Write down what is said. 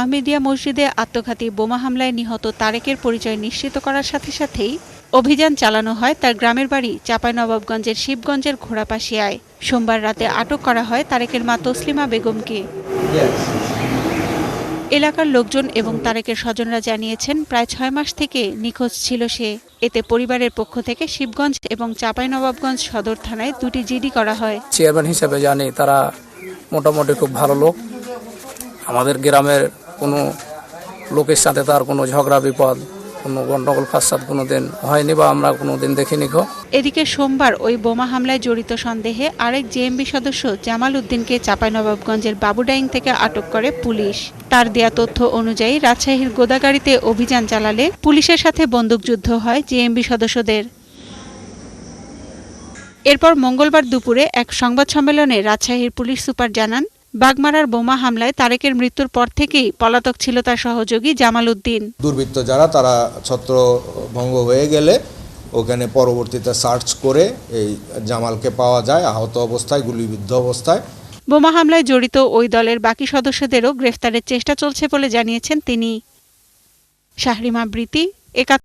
আহমেদিয়া মসজিদে আত্মঘাতী বোমা হামলায় নিহত তারেকের পরিচয় নিশ্চিত করার সাথে সাথেই অভিযান চালানো হয় তার গ্রামের বাড়ি চাঁপাইনবাবগঞ্জের শিবগঞ্জের ঘোড়াপাশিয়ায়। সোমবার রাতে আটক করা হয় তারেকের মা তসলিমা বেগমকে। এলাকার লোকজন এবং তারেকের স্বজনরা জানিয়েছেন, প্রায় ছয় মাস থেকে নিখোঁজ ছিল সে। এতে পরিবারের পক্ষ থেকে শিবগঞ্জ এবং চাঁপাইনবাবগঞ্জ সদর থানায় দুটি জিডি করা হয়। চেয়ারম্যান হিসেবে জানি তারা মোটামুটি খুব ভালো লোক। আমাদের গ্রামের কোনো লোকের সাথে তার কোনো ঝগড়া, বিপদ, কোনো গণ্ডগোল ফাসাদ কোনো দিন হয়নি বা আমরা কোনো দিন দেখিনি গো। এদিকে সোমবার ওই বোমা হামলায় জড়িত সন্দেহে আরেক জেএমবি সদস্য জামাল উদ্দিনকে চাঁপাইনবাবগঞ্জের বাবুডাইং থেকে আটক করে পুলিশ। তার দেয়া তথ্য অনুযায়ী রাজশাহীর গোদাগাড়িতে অভিযান চালালে পুলিশের সাথে বন্দুকযুদ্ধ হয় জেএমবি সদস্যদের। এরপর মঙ্গলবার দুপুরে এক সংবাদ সম্মেলনে রাজশাহীর পুলিশ সুপার জানান বাগমারার বোমা হামলায় তারেকের মৃত্যুর পর থেকেই পলাতক ছিল তার সহযোগী জামাল উদ্দিন। দুর্বৃত্ত যারা তারা ছত্র ভঙ্গ হয়ে গেলে ওখানে পরবর্তীতে সার্চ করে এই জামালকে পাওয়া যায় আহত অবস্থায় গুলিবিদ্ধ অবস্থায়। বোমা হামলায় জড়িত ওই দলের বাকি সদস্যদেরও গ্রেফতারের চেষ্টা চলছে বলে জানিয়েছেন তিনি। শাহরিমা বৃতি একা